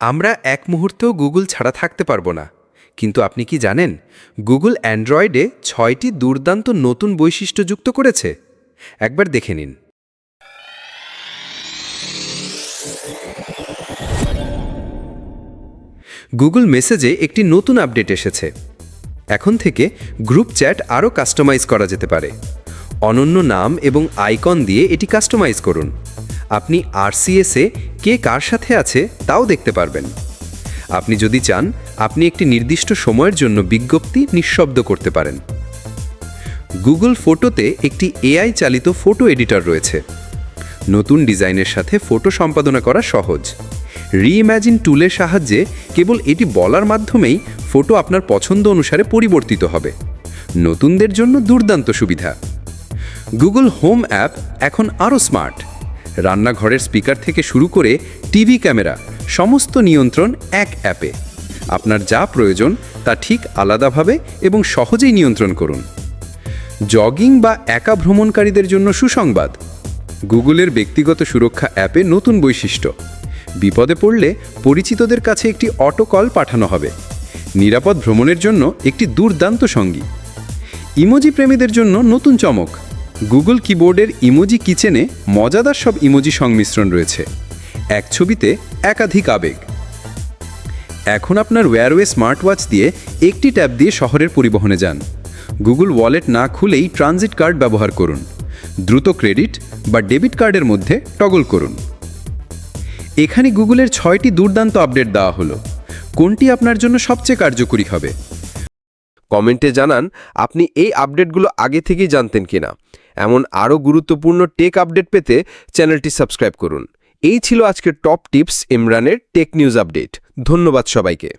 আমরা এক মুহূর্তেও গুগল ছাড়া থাকতে পারব না। কিন্তু আপনি কি জানেন, গুগল অ্যান্ড্রয়েডে ছয়টি দুর্দান্ত নতুন বৈশিষ্ট্য যুক্ত করেছে? একবার দেখে নিন। গুগল মেসেজে একটি নতুন আপডেট এসেছে। এখন থেকে গ্রুপ চ্যাট আরও কাস্টমাইজ করা যেতে পারে। অনন্য নাম এবং আইকন দিয়ে এটি কাস্টমাইজ করুন। আপনি আরসিএসে কে কার সাথে আছে তাও দেখতে পারবেন। আপনি যদি চান, আপনি একটি নির্দিষ্ট সময়ের জন্য বিজ্ঞপ্তি নিঃশব্দ করতে পারেন। গুগল ফটোতে একটি এআই চালিত ফটো এডিটর রয়েছে। নতুন ডিজাইনের সাথে ফটো সম্পাদনা করা সহজ। রিইম্যাজিন টুলের সাহায্যে কেবল এটি বলার মাধ্যমেই ফটো আপনার পছন্দ অনুসারে পরিবর্তিত হবে। নতুনদের জন্য দুর্দান্ত সুবিধা। গুগল হোম অ্যাপ এখন আরও স্মার্ট। রান্নাঘরের স্পিকার থেকে শুরু করে টিভি ক্যামেরা, সমস্ত নিয়ন্ত্রণ এক অ্যাপে। আপনার যা প্রয়োজন তা ঠিক আলাদাভাবে এবং সহজেই নিয়ন্ত্রণ করুন। জগিং বা একা ভ্রমণকারীদের জন্য সুসংবাদ। গুগলের ব্যক্তিগত সুরক্ষা অ্যাপে নতুন বৈশিষ্ট্য। বিপদে পড়লে পরিচিতদের কাছে একটি অটো কল পাঠানো হবে। নিরাপদ ভ্রমণের জন্য একটি দুর্দান্ত সঙ্গী। ইমোজি প্রেমীদের জন্য নতুন চমক। গুগল কিবোর্ডের ইমোজি কিচেনে মজাদার সব ইমোজি সংমিশ্রণ রয়েছে। এক ছবিতে একাধিক আবেগ। এখন আপনার ওয়্যারওয়ে স্মার্ট ওয়াচ দিয়ে একটি ট্যাব দিয়ে শহরের পরিবহনে যান। গুগল ওয়ালেট না খুলেই ট্রানজিট কার্ড ব্যবহার করুন। দ্রুত ক্রেডিট বা ডেবিট কার্ডের মধ্যে টগল করুন। এখানে গুগলের ছয়টি দুর্দান্ত আপডেট দেওয়া হলো। কোনটি আপনার জন্য সবচেয়ে কার্যকরী হবে? কমেন্টে জানান, আপনি এই আপডেটগুলো আগে থেকেই জানতেন কিনা? এমন আরও গুরুত্বপূর্ণ টেক আপডেট পেতে চ্যানেলটি সাবস্ক্রাইব করুন। এই ছিল আজকের টপ টিপস ইমরানের টেক নিউজ আপডেট। ধন্যবাদ সবাইকে।